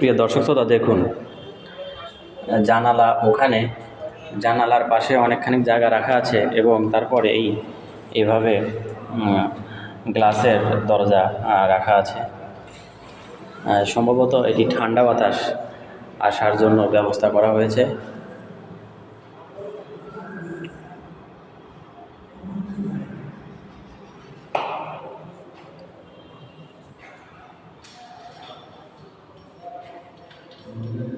প্রিয় দর্শক শ্রোতা, দেখুন, জানালা ওখানে, জানালার পাশে অনেকখানি জায়গা রাখা আছে এবং তারপরে এই, এভাবে গ্লাসের দরজা রাখা আছে। সম্ভবত এটি ঠান্ডা বাতাস আসার জন্য ব্যবস্থা করা হয়েছে।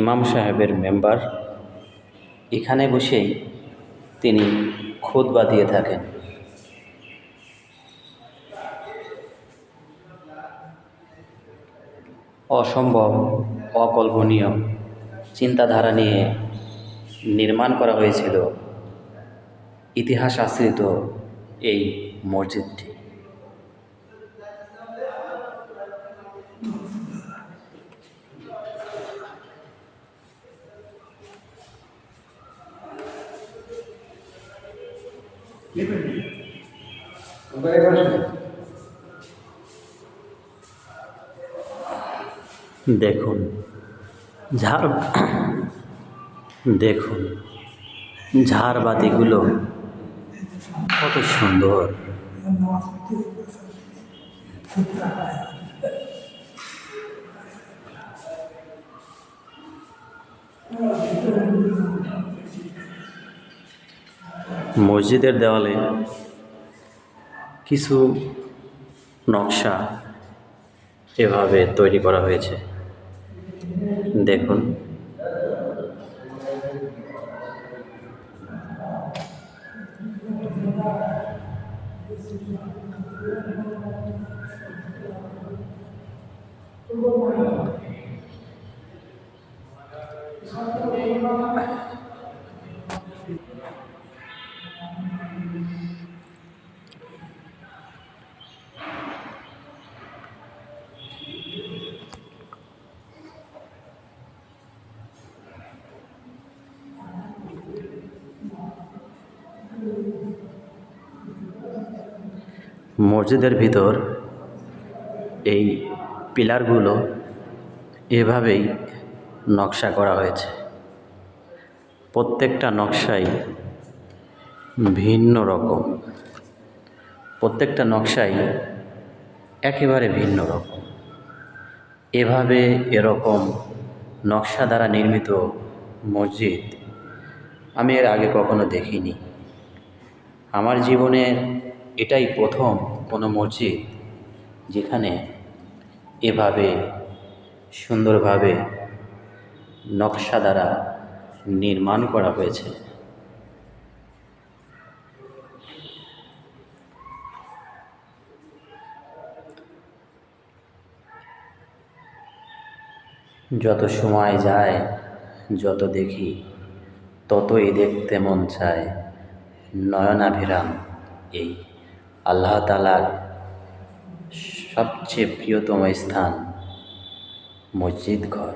ইমাম সাহেবের মেম্বার, এখানে বসেই তিনি খুতবা দিয়ে থাকেন। অসম্ভব, অকল্পনীয় চিন্তাধারা নিয়ে নির্মাণ করা হয়েছিল ইতিহাস আশ্রিত এই মসজিদটি। দেখুন ঝাড় দেখুন ঝাড়বাতিগুলো কত সুন্দর। মসজিদের দেওয়ালে কিছু নকশা এভাবে তৈরি করা হয়েছে। দেখুন। মসজিদের ভিতর এই পিলারগুলো এভাবেই নকশা করা হয়েছে। প্রত্যেকটা নকশাই ভিন্ন রকম। প্রত্যেকটা নকশাই একেবারে ভিন্ন রকম। এভাবে এরকম নকশা দ্বারা নির্মিত মসজিদ আমি এর আগে কখনো দেখিনি। আমার জীবনে এটাই প্রথম কোনো মসজিদ যেখানে এভাবে সুন্দরভাবে নকশা দ্বারা নির্মাণ করা হয়েছে। যত সময় যায়, যত দেখি, ততই দেখতে মন চায় নয়নাভিরাম এই আল্লাহ তালার সবচেয়ে প্রিয়তম স্থান মসজিদ ঘর।